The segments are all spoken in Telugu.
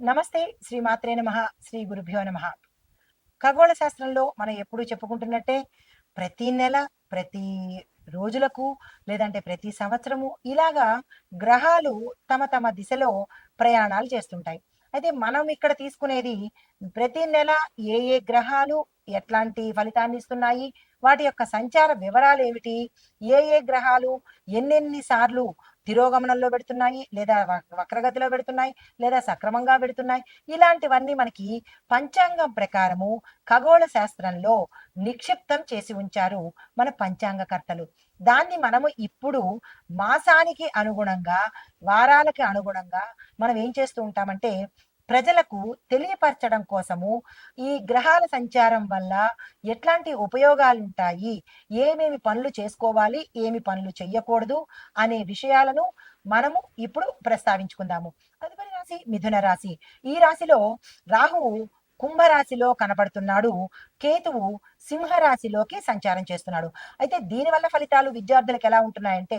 నమస్తే శ్రీ మాత్రే నమ శ్రీ గురుభ్యో నమ. ఖగోళ శాస్త్రంలో మనం ఎప్పుడూ చెప్పుకుంటున్నట్టే ప్రతి నెల ప్రతి రోజులకు లేదంటే ప్రతి సంవత్సరము ఇలాగా గ్రహాలు తమ తమ దిశలో ప్రయాణాలు చేస్తుంటాయి. అయితే మనం ఇక్కడ తీసుకునేది ప్రతి నెల ఏ ఏ గ్రహాలు ఎట్లాంటి ఫలితాన్ని ఇస్తున్నాయి వాటి యొక్క సంచార వివరాలు ఏమిటి ఏ ఏ గ్రహాలు ఎన్నెన్ని సార్లు తిరోగమనంలో పెడుతున్నాయి లేదా వక్రగతిలో పెడుతున్నాయి లేదా సక్రమంగా పెడుతున్నాయి. ఇలాంటివన్నీ మనకి పంచాంగం ప్రకారము ఖగోళ శాస్త్రంలో నిక్షిప్తం చేసి ఉంచారు మన పంచాంగకర్తలు. దాన్ని మనము ఇప్పుడు మాసానికి అనుగుణంగా వారాలకి అనుగుణంగా మనం ఏం చేస్తూ ఉంటామంటే ప్రజలకు తెలియపరచడం కోసము ఈ గ్రహాల సంచారం వల్ల ఎట్లాంటి ఉపయోగాలు ఉంటాయి ఏమేమి పనులు చేసుకోవాలి? ఏమి పనులు చెయ్యకూడదు? అనే విషయాలను మనము ఇప్పుడు ప్రస్తావించుకుందాము. తదుపరి రాశి మిథున రాశి. ఈ రాశిలో రాహువు కుంభరాశిలో కనబడుతున్నాడు. కేతువు సింహరాశిలోకి సంచారం చేస్తున్నాడు. అయితే దీనివల్ల ఫలితాలు విద్యార్థులకు ఎలా ఉంటున్నాయంటే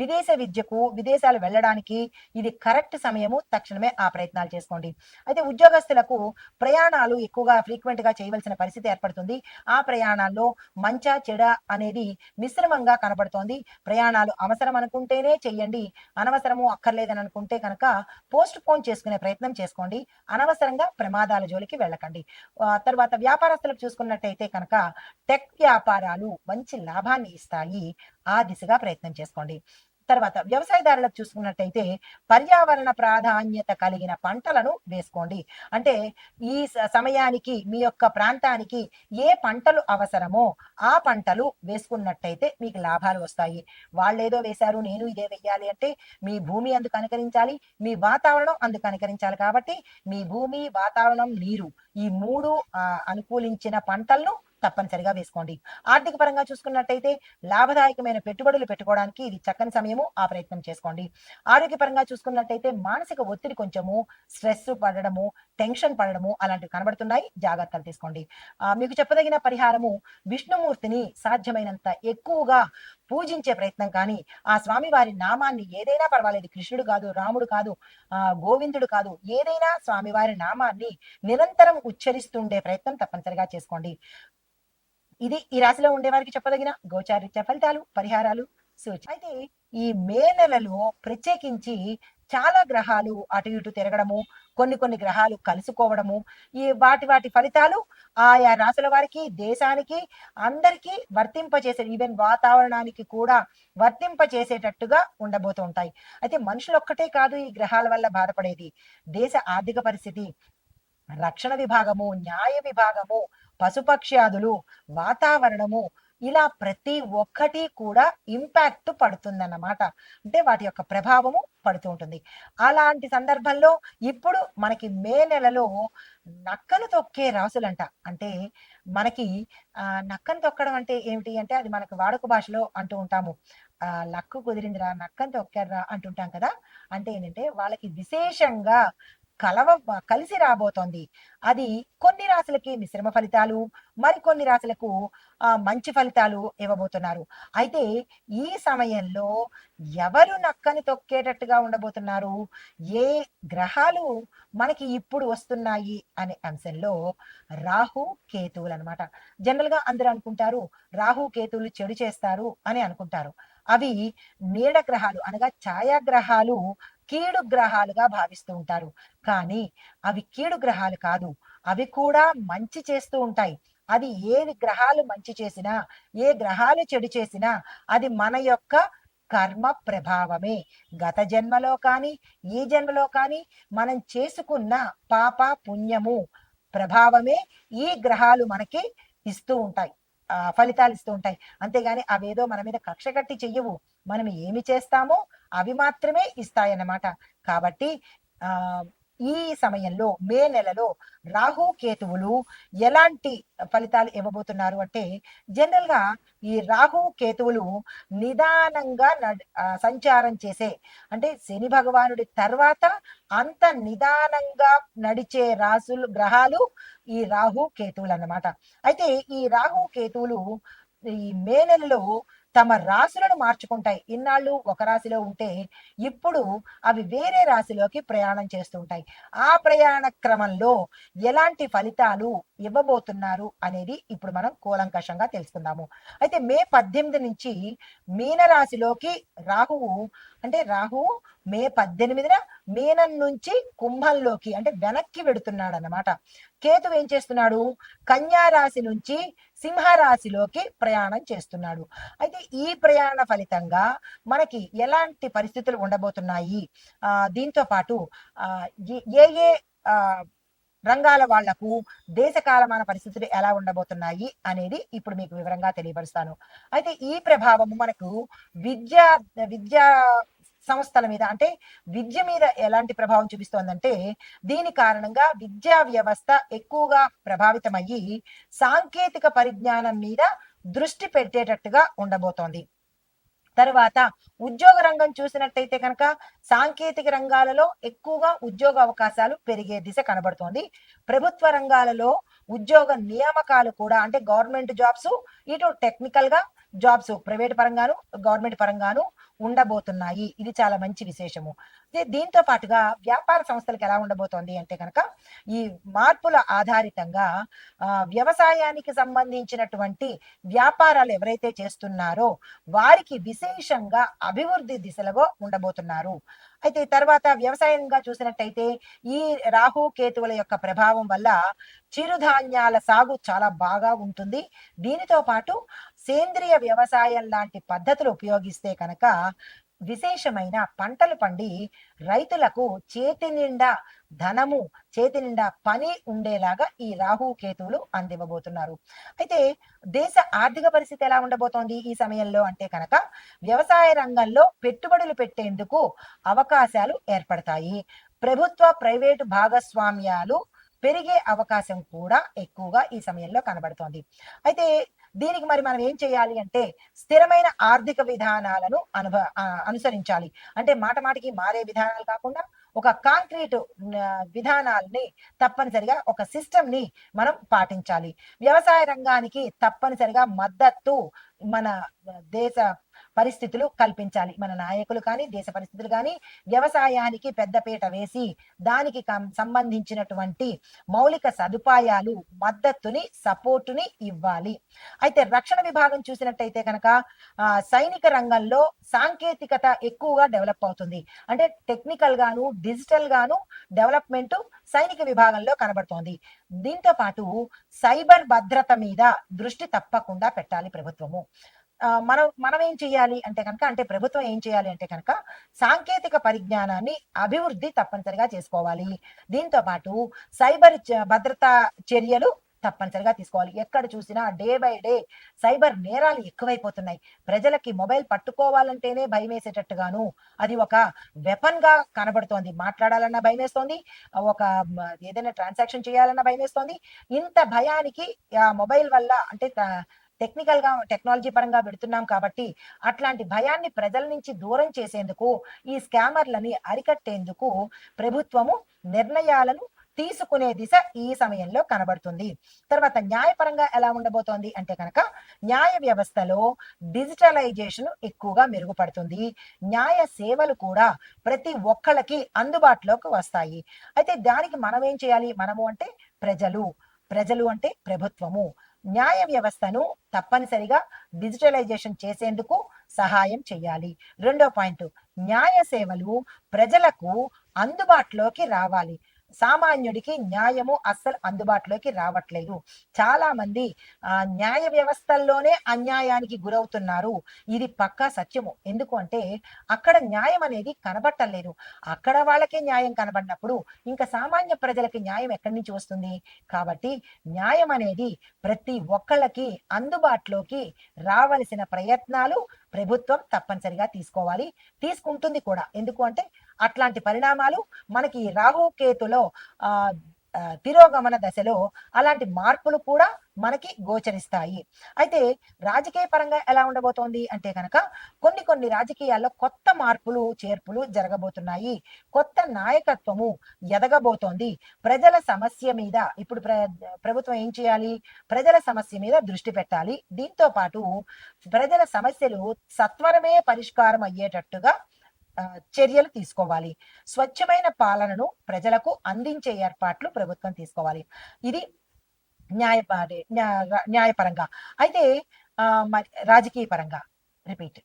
విదేశ విద్యకు విదేశాలు వెళ్ళడానికి ఇది కరెక్ట్ సమయము తక్షణమే ఆ ప్రయత్నాలు చేసుకోండి. అయితే ఉద్యోగస్తులకు ప్రయాణాలు ఎక్కువగా ఫ్రీక్వెంట్గా చేయవలసిన పరిస్థితి ఏర్పడుతుంది. ఆ ప్రయాణాల్లో మంచ చెడ అనేది మిశ్రమంగా కనబడుతోంది. ప్రయాణాలు అవసరం అనుకుంటేనే చెయ్యండి అనవసరము అక్కర్లేదని అనుకుంటే కనుక పోస్ట్ పోన్ చేసుకునే ప్రయత్నం చేసుకోండి. అనవసరంగా ప్రమాదాల జోలికి వెళ్ళకండి. తర్వాత వ్యాపారస్తులకు చూసుకున్నట్టయితే కనుక టెక్ వ్యాపారాలు మంచి లాభాన్ని ఇస్తాయి. ఆ దిశగా ప్రయత్నం చేసుకోండి. తర్వాత వ్యవసాయదారులకు చూసుకున్నట్టయితే పర్యావరణ ప్రాధాన్యత కలిగిన పంటలను వేసుకోండి. అంటే ఈ స- సమయానికి మీ యొక్క ప్రాంతానికి ఏ పంటలు అవసరమో ఆ పంటలు వేసుకున్నట్టయితే మీకు లాభాలు వస్తాయి. వాళ్ళేదో వేశారు నేను ఇదే వెయ్యాలి అంటే మీ భూమి అందుకు అనుకరించాలి మీ వాతావరణం అందుకు అనుకరించాలి కాబట్టి మీ భూమి వాతావరణం నీరు ఈ మూడు అనుకూలించిన పంటలను తప్పనిసరిగా వేసుకోండి. ఆర్థిక పరంగా చూసుకున్నట్టయితే లాభదాయకమైన పెట్టుబడులు పెట్టుకోవడానికి ఇది చక్కని సమయము. ఆ ప్రయత్నం చేసుకోండి. ఆరోగ్యపరంగా చూసుకున్నట్టయితే మానసిక ఒత్తిడి కొంచెము స్ట్రెస్ పడడము టెన్షన్ పడడము అలాంటివి కనబడుతున్నాయి. జాగ్రత్తలు తీసుకోండి. మీకు చెప్పదగిన పరిహారము విష్ణుమూర్తిని సాధ్యమైనంత ఎక్కువగా పూజించే ప్రయత్నం కానీ ఆ స్వామివారి నామాన్ని ఏదైనా పర్వాలేదు కృష్ణుడు కాదు రాముడు కాదు ఆ గోవిందుడు కాదు ఏదైనా స్వామివారి నామాన్ని నిరంతరం ఉచ్చరిస్తుండే ప్రయత్నం తప్పనిసరిగా చేసుకోండి. ఇది ఈ రాశిలో ఉండే వారికి చెప్పదగిన గోచారిత్య ఫలితాలు పరిహారాలు సూచన అయితే ఈ మే నెలలో ప్రత్యేకించి చాలా గ్రహాలు అటు ఇటు తిరగడము కొన్ని కొన్ని గ్రహాలు కలుసుకోవడము ఈ వాటి వాటి ఫలితాలు ఆయా రాశుల వారికి దేశానికి అందరికీ వర్తింపచేసే ఈవెన్ వాతావరణానికి కూడా వర్తింపచేసేటట్టుగా ఉండబోతూ ఉంటాయి. అయితే మనుషులు ఒక్కటే కాదు ఈ గ్రహాల వల్ల బాధపడేది. దేశ ఆర్థిక పరిస్థితి రక్షణ విభాగము న్యాయ విభాగము పశుపక్ష్యాదులు వాతావరణము ఇలా ప్రతి ఒక్కటి కూడా ఇంపాక్ట్ పడుతుందన్నమాట. అంటే వాటి యొక్క ప్రభావము పడుతూ ఉంటుంది. అలాంటి సందర్భంలో ఇప్పుడు మనకి మే నెలలో నక్కను తొక్కే రాసులంట. అంటే మనకి ఆ నక్కను తొక్కడం అంటే ఏమిటి అంటే అది మనకు వాడుక భాషలో అంటూ ఉంటాము. ఆ లక్కు కుదిరిందిరా నక్కను తొక్కారా అంటుంటాం కదా. అంటే ఏంటంటే వాళ్ళకి విశేషంగా కలవ కలిసి రాబోతోంది. అది కొన్ని రాశులకి మిశ్రమ ఫలితాలు మరికొన్ని రాశులకు ఆ మంచి ఫలితాలు ఇవ్వబోతున్నారు. అయితే ఈ సమయంలో ఎవరు నక్కని తొక్కేటట్టుగా ఉండబోతున్నారు? ఏ గ్రహాలు మనకి ఇప్పుడు వస్తున్నాయి అనే అంశంలో రాహు కేతువులు అనమాట జనరల్గా అందరూ అనుకుంటారు రాహు కేతువులు చెడు చేస్తారు అని అనుకుంటారు. అవి నీడ గ్రహాలు అనగా ఛాయాగ్రహాలు కీడు గ్రహాలుగా భావిస్తూ ఉంటారు. కానీ అవి కీడు గ్రహాలు కాదు. అవి కూడా మంచి చేస్తూ ఉంటాయి. అది ఏ గ్రహాలు మంచి చేసినా ఏ గ్రహాలు చెడు చేసినా అది మన యొక్క కర్మ ప్రభావమే. గత జన్మలో కానీ ఈ జన్మలో కానీ మనం చేసుకున్న పాప పుణ్యము ప్రభావమే ఈ గ్రహాలు మనకి ఇస్తూ ఉంటాయి. ఫలితాలు ఇస్తూ ఉంటాయి. అంతేగాని అవేదో మన మీద కక్ష కట్టి చెయ్యవు. మనం ఏమి చేస్తామో అవి మాత్రమే ఇస్తాయన్నమాట. కాబట్టి ఆ ఈ సమయంలో మే నెలలో రాహు కేతువులు ఎలాంటి ఫలితాలు ఇవ్వబోతున్నారు అంటే జనరల్గా ఈ రాహు కేతువులు నిదానంగా సంచారం చేసే అంటే శని భగవానుడి తర్వాత అంత నిదానంగా నడిచే రాసులు గ్రహాలు ఈ రాహు కేతువులు అన్నమాట అయితే ఈ రాహు కేతువులు ఈ మే నెలలో తమ రాశులను మార్చుకుంటాయి. ఇన్నాళ్ళు ఒక రాశిలో ఉంటే ఇప్పుడు అవి వేరే రాశిలోకి ప్రయాణం చేస్తుంటాయి ఆ ప్రయాణ క్రమంలో ఎలాంటి ఫలితాలు ఇవ్వబోతున్నారు అనేది ఇప్పుడు మనం కూలంకషంగా తెలుసుకుందాము. అయితే మే పద్దెనిమిది నుంచి మీన రాశిలోకి రాహువు అంటే రాహువు మే పద్దెనిమిదిన మీనం నుంచి కుంభంలోకి అంటే వెనక్కి వెడుతున్నాడు అనమాట కేతు ఏం చేస్తున్నాడు? కన్యా రాశి నుంచి సింహరాశిలోకి ప్రయాణం చేస్తున్నాడు. అయితే ఈ ప్రయాణ ఫలితంగా మనకి ఎలాంటి పరిస్థితులు ఉండబోతున్నాయి? ఆ దీంతో పాటు ఆ ఏ- ఏ ఏ ఆ రంగాల వాళ్ళకు దేశ కాలమాన పరిస్థితులు ఎలా ఉండబోతున్నాయి అనేది ఇప్పుడు మీకు వివరంగా తెలియపరుస్తాను. అయితే ఈ ప్రభావము మనకు విద్యా విద్యా సంస్థల మీద అంటే విద్య మీద ఎలాంటి ప్రభావం చూపిస్తోందంటే దీని కారణంగా విద్యా వ్యవస్థ ఎక్కువగా ప్రభావితమయ్యి సాంకేతిక పరిజ్ఞానం మీద దృష్టి పెట్టేటట్టుగా ఉండబోతోంది. తర్వాత ఉద్యోగ రంగం చూసినట్టయితే కనుక సాంకేతిక రంగాలలో ఎక్కువగా ఉద్యోగ అవకాశాలు పెరిగే దిశ కనబడుతోంది. ప్రభుత్వ రంగాలలో ఉద్యోగ నియామకాలు కూడా అంటే గవర్నమెంట్ జాబ్స్ ఇటు టెక్నికల్గా జాబ్స్ ప్రైవేట్ పరంగాను గవర్నమెంట్ పరంగాను ఉండబోతున్నాయి. ఇది చాలా మంచి విశేషము. దీంతో పాటుగా వ్యాపార సంస్థలకు ఎలా ఉండబోతోంది అంటే కనుక ఈ మార్పుల ఆధారితంగా వ్యవసాయానికి సంబంధించినటువంటి వ్యాపారాలు ఎవరైతే చేస్తున్నారో వారికి విశేషంగా అభివృద్ధి దిశలో ఉండబోతున్నారు. అయితే తర్వాత వ్యవసాయంగా చూసినట్టయితే ఈ రాహు కేతువుల యొక్క ప్రభావం వల్ల చిరుధాన్యాల సాగు చాలా బాగా ఉంటుంది. దీనితో పాటు సేంద్రియ వ్యవసాయం లాంటి పద్ధతులు ఉపయోగిస్తే కనుక విశేషమైన పంటలు పండి రైతులకు చేతి నిండా ధనము చేతి నిండా పని ఉండేలాగా ఈ రాహు కేతువులు అందివ్వబోతున్నారు. అయితే దేశ ఆర్థిక పరిస్థితి ఎలా ఉండబోతోంది ఈ సమయంలో అంటే కనుక వ్యవసాయ రంగంలో పెట్టుబడులు పెట్టేందుకు అవకాశాలు ఏర్పడతాయి. ప్రభుత్వ ప్రైవేటు భాగస్వామ్యాలు పెరిగే అవకాశం కూడా ఎక్కువగా ఈ సమయంలో కనబడుతోంది. అయితే దీనికి మరి మనం ఏం చేయాలి అంటే స్థిరమైన ఆర్థిక విధానాలను అనుభ అనుసరించాలి. అంటే మాట మాటికి మారే విధానాలు కాకుండా ఒక కాంక్రీట్ విధానాల్ని తప్పనిసరిగా ఒక సిస్టమ్ని మనం పాటించాలి. వ్యవసాయ రంగానికి తప్పనిసరిగా మద్దతు మన దేశ పరిస్థితులు కల్పించాలి. మన నాయకులు కానీ దేశ పరిస్థితులు కానీ వ్యవసాయానికి పెద్దపీట వేసి దానికి సంబంధించినటువంటి మౌలిక సదుపాయాలు మద్దతుని సపోర్టుని ఇవ్వాలి. అయితే రక్షణ విభాగం చూసినట్టయితే కనుక సైనిక రంగంలో సాంకేతికత ఎక్కువగా డెవలప్ అవుతుంది. అంటే టెక్నికల్ గాను డిజిటల్ గాను డెవలప్మెంట్ సైనిక విభాగంలో కనబడుతోంది. దీంతో పాటు సైబర్ భద్రత మీద దృష్టి తప్పకుండా పెట్టాలి ప్రభుత్వము. మనం మనం ఏం చేయాలి అంటే కనుక అంటే ప్రభుత్వం ఏం చేయాలి అంటే కనుక సాంకేతిక పరిజ్ఞానాన్ని అభివృద్ధి తప్పనిసరిగా చేసుకోవాలి. దీంతో పాటు సైబర్ భద్రతా చర్యలు తప్పనిసరిగా తీసుకోవాలి. ఎక్కడ చూసినా డే బై డే సైబర్ నేరాలు ఎక్కువైపోతున్నాయి. ప్రజలకి మొబైల్ పట్టుకోవాలంటేనే భయం వేసేటట్టుగాను అది ఒక వెపన్గా కనబడుతోంది. మాట్లాడాలన్నా భయం వేస్తోంది ఒక ఏదైనా ట్రాన్సాక్షన్ చేయాలన్నా భయం వేస్తోంది ఇంత భయానికి ఆ మొబైల్ వల్ల అంటే టెక్నికల్గా టెక్నాలజీ పరంగా పెడుతున్నాం కాబట్టి అట్లాంటి భయాన్ని ప్రజల నుంచి దూరం చేసేందుకు ఈ స్కామర్లని అరికట్టేందుకు ప్రభుత్వము నిర్ణయాలను తీసుకునే దిశ ఈ సమయంలో కనబడుతుంది. తర్వాత న్యాయపరంగా ఎలా ఉండబోతోంది అంటే కనుక న్యాయ వ్యవస్థలో డిజిటలైజేషన్ ఎక్కువగా మెరుగుపడుతుంది. న్యాయ సేవలు కూడా ప్రతి ఒక్కళ్ళకి అందుబాటులోకి వస్తాయి. అయితే దానికి మనం ఏం చేయాలి? మనము అంటే ప్రజలు. ప్రజలు అంటే ప్రభుత్వము. న్యాయ వ్యవస్థను తప్పనిసరిగా డిజిటలైజేషన్ చేసేందుకు సహాయం చేయాలి. రెండో పాయింట్ న్యాయ సేవలు ప్రజలకు అందుబాటులోకి రావాలి. సామాన్యుడికి న్యాయము అస్సలు అందుబాటులోకి రావట్లేదు. చాలా మంది ఆ న్యాయ వ్యవస్థల్లోనే అన్యాయానికి గురవుతున్నారు. ఇది పక్కా సత్యము. ఎందుకు అంటే అక్కడ న్యాయం అనేది కనబట్టలేదు. అక్కడ వాళ్ళకే న్యాయం కనబడినప్పుడు ఇంకా సామాన్య ప్రజలకి న్యాయం ఎక్కడి నుంచి వస్తుంది? కాబట్టి న్యాయం అనేది ప్రతి ఒక్కళ్ళకి అందుబాటులోకి రావలసిన ప్రయత్నాలు ప్రభుత్వం తప్పనిసరిగా తీసుకోవాలి. తీసుకుంటుంది కూడా. ఎందుకు అంటే అట్లాంటి పరిణామాలు మనకి రాహుకేతులో ఆ తిరోగమన దశలో అలాంటి మార్పులు కూడా మనకి గోచరిస్తాయి. అయితే రాజకీయ పరంగా ఎలా ఉండబోతోంది అంటే కనుక కొన్ని కొన్ని రాజకీయాల్లో కొత్త మార్పులు చేర్పులు జరగబోతున్నాయి. కొత్త నాయకత్వము ఎదగబోతోంది. ప్రజల సమస్య మీద ఇప్పుడు ప్ర ప్రభుత్వం ఏం చేయాలి? ప్రజల సమస్య మీద దృష్టి పెట్టాలి. దీంతో పాటు ప్రజల సమస్యలు సత్వరమే పరిష్కారం అయ్యేటట్టుగా చర్యలు తీసుకోవాలి. స్వచ్ఛమైన పాలనను ప్రజలకు అందించే ఏర్పాట్లు ప్రభుత్వం తీసుకోవాలి. ఇది న్యాయ న్యాయపరంగా. అయితే ఆ, మరి రాజకీయ పరంగా రిపీట్.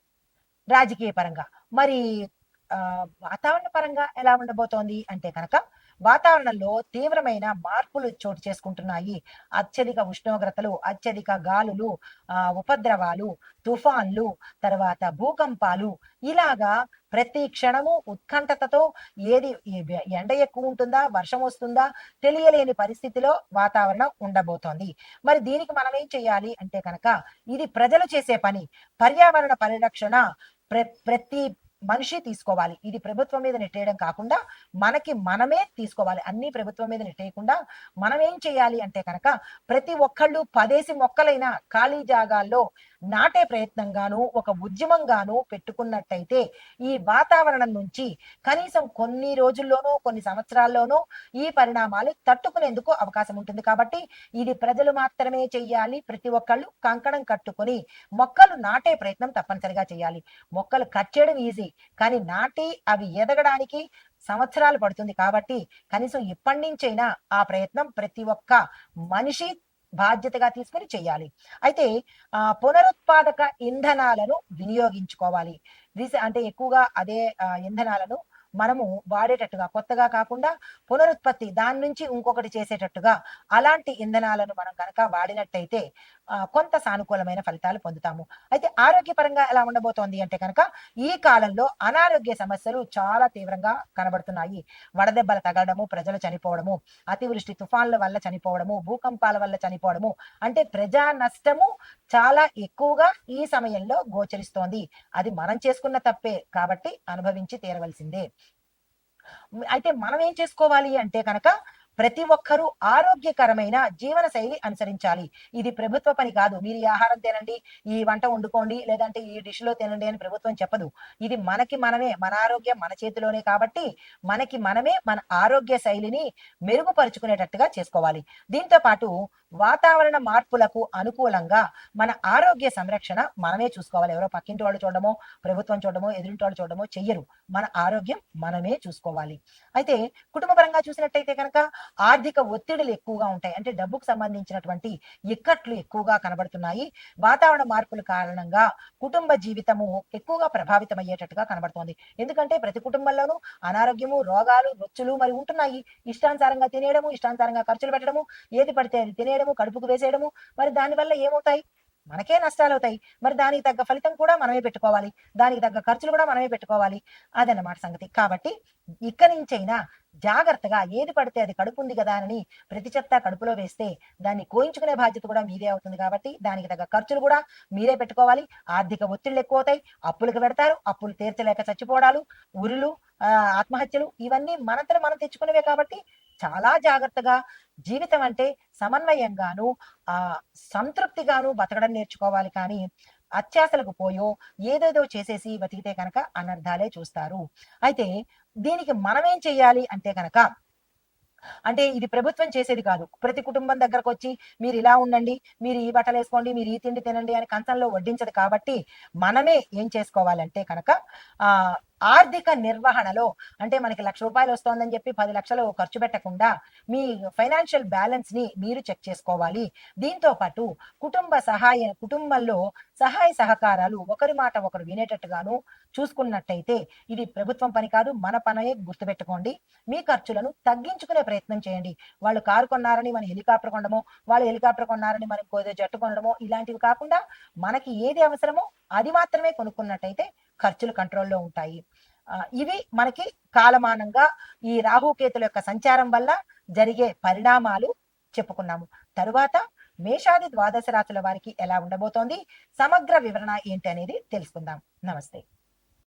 రాజకీయ పరంగా. మరి ఆ, వాతావరణ పరంగా ఎలా ఉండబోతోంది అంటే కనుక వాతావరణంలో తీవ్రమైన మార్పులు చోటు చేసుకుంటున్నాయి. అత్యధిక ఉష్ణోగ్రతలు అత్యధిక గాలులు ఆ, ఉపద్రవాలు తుఫాన్లు తర్వాత భూకంపాలు ఇలాగా ప్రతి క్షణము ఉత్కంఠతతో ఏది ఎండ ఎక్కువ ఉంటుందా వర్షం వస్తుందా తెలియలేని పరిస్థితిలో వాతావరణం ఉండబోతోంది. మరి దీనికి మనం ఏం చేయాలి అంటే కనుక ఇది ప్రజలు చేసే పని. పర్యావరణ పరిరక్షణ ప్ర ప్రతి మనిషి తీసుకోవాలి. ఇది ప్రభుత్వం మీద నెట్టేయడం కాకుండా మనకి మనమే తీసుకోవాలి. అన్ని ప్రభుత్వం మీద నెట్టేయకుండా మనం ఏం చేయాలి అంటే కనుక ప్రతి ఒక్కళ్ళు పదేసి మొక్కలైన ఖాళీ జాగాల్లో నాటే ప్రయత్నంగాను ఒక ఉద్యమంగాను పెట్టుకున్నట్టయితే ఈ వాతావరణం నుంచి కనీసం కొన్ని రోజుల్లోనూ కొన్ని సంవత్సరాల్లోనూ ఈ పరిణామాలు తట్టుకునేందుకు అవకాశం ఉంటుంది. కాబట్టి ఇది ప్రజలు మాత్రమే చెయ్యాలి. ప్రతి ఒక్కళ్ళు కంకణం కట్టుకొని మొక్కలు నాటే ప్రయత్నం తప్పనిసరిగా చేయాలి. మొక్కలు కట్ చేయడం ఈజీ. కానీ నాటి అవి ఎదగడానికి సంవత్సరాలు పడుతుంది కాబట్టి కనీసం ఇప్పటి నుంచైనా ఆ ప్రయత్నం ప్రతి ఒక్క మనిషి బాధ్యతగా తీసుకుని చేయాలి. అయితే ఆ పునరుత్పాదక ఇంధనాలను వినియోగించుకోవాలి. అంటే ఎక్కువగా అదే ఇంధనాలను మనము వాడేటట్టుగా కొత్తగా కాకుండా పునరుత్పత్తి దాని నుంచి ఇంకొకటి చేసేటట్టుగా అలాంటి ఇంధనాలను మనం కనుక వాడినట్టయితే కొంత సానుకూలమైన ఫలితాలు పొందుతాము. అయితే ఆరోగ్యపరంగా ఎలా ఉండబోతోంది అంటే కనుక ఈ కాలంలో అనారోగ్య సమస్యలు చాలా తీవ్రంగా కనబడుతున్నాయి. వడదెబ్బలు తగలడము ప్రజలు చనిపోవడము అతివృష్టి తుఫాన్ల వల్ల చనిపోవడము భూకంపాల వల్ల చనిపోవడము అంటే ప్రజా నష్టము చాలా ఎక్కువగా ఈ సమయంలో గోచరిస్తోంది. అది మనం చేసుకున్న తప్పే కాబట్టి అనుభవించి తీరవలసిందే. అయితే మనం ఏం చేసుకోవాలి అంటే కనుక ప్రతి ఒక్కరూ ఆరోగ్యకరమైన జీవన శైలి అనుసరించాలి. ఇది ప్రభుత్వ పని కాదు. మీరు ఈ ఆహారం తినండి ఈ వంట వండుకోండి లేదంటే ఈ డిష్లో తినండి అని ప్రభుత్వం చెప్పదు. ఇది మనకి మనమే మన ఆరోగ్యం మన చేతిలోనే కాబట్టి మనకి మనమే మన ఆరోగ్య శైలిని మెరుగుపరుచుకునేటట్టుగా చేసుకోవాలి. దీంతో పాటు వాతావరణ మార్పులకు అనుకూలంగా మన ఆరోగ్య సంరక్షణ మనమే చూసుకోవాలి. ఎవరో పక్కింటి వాళ్ళు చూడడమో ప్రభుత్వం చూడడమో ఎదురింటి వాళ్ళు చూడడమో చెయ్యరు. మన ఆరోగ్యం మనమే చూసుకోవాలి. అయితే కుటుంబపరంగా చూసినట్టయితే కనుక ఆర్థిక ఒత్తిడులు ఎక్కువగా ఉంటాయి. అంటే డబ్బుకు సంబంధించినటువంటి ఇక్కట్లు ఎక్కువగా కనబడుతున్నాయి. వాతావరణ మార్పుల కారణంగా కుటుంబ జీవితము ఎక్కువగా ప్రభావితం అయ్యేటట్టుగా కనబడుతోంది. ఎందుకంటే ప్రతి కుటుంబంలోనూ అనారోగ్యము రోగాలు రొచ్చులు మరి ఉంటున్నాయి. ఇష్టానుసారంగా తినేయడము ఇష్టానుసారంగా ఖర్చులు పెట్టడము ఏది పడితే అది తినేయడము కడుపుకు వేసేయడము. మరి దానివల్ల ఏమవుతాయి? మనకే నష్టాలు అవుతాయి మరి దానికి తగ్గ ఫలితం కూడా మనమే పెట్టుకోవాలి. దానికి తగ్గ ఖర్చులు కూడా మనమే పెట్టుకోవాలి. అదన్నమాట సంగతి. కాబట్టి ఇక్కడి నుంచైనా జాగ్రత్తగా ఏది పడితే అది కడుపు ఉంది కదా అని ప్రతి చెత్త కడుపులో వేస్తే దాన్ని కోయించుకునే బాధ్యత కూడా మీదే అవుతుంది కాబట్టి దానికి తగ్గ ఖర్చులు కూడా మీరే పెట్టుకోవాలి. ఆర్థిక ఒత్తిళ్ళు ఎక్కువ అవుతాయి అప్పులకు పెడతారు. అప్పులు తీర్చలేక చచ్చిపోవడాలు ఉరులు ఆత్మహత్యలు ఇవన్నీ మనంతరం మనం తెచ్చుకునేవే కాబట్టి చాలా జాగ్రత్తగా జీవితం అంటే సమన్వయంగాను ఆ సంతృప్తిగాను బతకడం నేర్చుకోవాలి కానీ అత్యాశలకు పోయో ఏదేదో చేసేసి బతికితే కనుక అనర్థాలే చూస్తారు. అయితే దీనికి మనమేం చెయ్యాలి అంటే కనుక అంటే ఇది ప్రభుత్వం చేసేది కాదు. ప్రతి కుటుంబం దగ్గరకు వచ్చి మీరు ఇలా ఉండండి మీరు ఈ బట్టలు వేసుకోండి మీరు ఈ తిండి తినండి అని కంచంలో వడ్డించదు కాబట్టి మనమే ఏం చేసుకోవాలంటే కనుక ఆ ఆర్థిక నిర్వహణలో అంటే మనకి లక్ష రూపాయలు వస్తోందని చెప్పి పది లక్షలు ఖర్చు పెట్టకుండా మీ ఫైనాన్షియల్ బ్యాలెన్స్ని మీరు చెక్ చేసుకోవాలి. దీంతో పాటు కుటుంబ సహాయ కుటుంబంలో సహాయ సహకారాలు ఒకరి మాట ఒకరు వినేటట్టుగాను చూసుకున్నట్టయితే ఇది ప్రభుత్వం పని కాదు మన పనే గుర్తుపెట్టుకోండి. మీ ఖర్చులను తగ్గించుకునే ప్రయత్నం చేయండి. వాళ్ళు కారు కొన్నారని మనం హెలికాప్టర్ కొనడమో వాళ్ళు హెలికాప్టర్ కొన్నారని మనం ఏదో జట్టు కొనడమో ఇలాంటివి కాకుండా మనకి ఏది అవసరమో అది మాత్రమే కొనుక్కున్నట్టయితే ఖర్చులు కంట్రోల్లో ఉంటాయి. ఇవి మనకి కాలమానంగా ఈ రాహుకేతుల యొక్క సంచారం వల్ల జరిగే పరిణామాలు చెప్పుకున్నాము. తరువాత మేషాది ద్వాదశ రాశుల వారికి ఎలా ఉండబోతోంది? సమగ్ర వివరణ ఏంటి అనేది తెలుసుకుందాం. నమస్తే.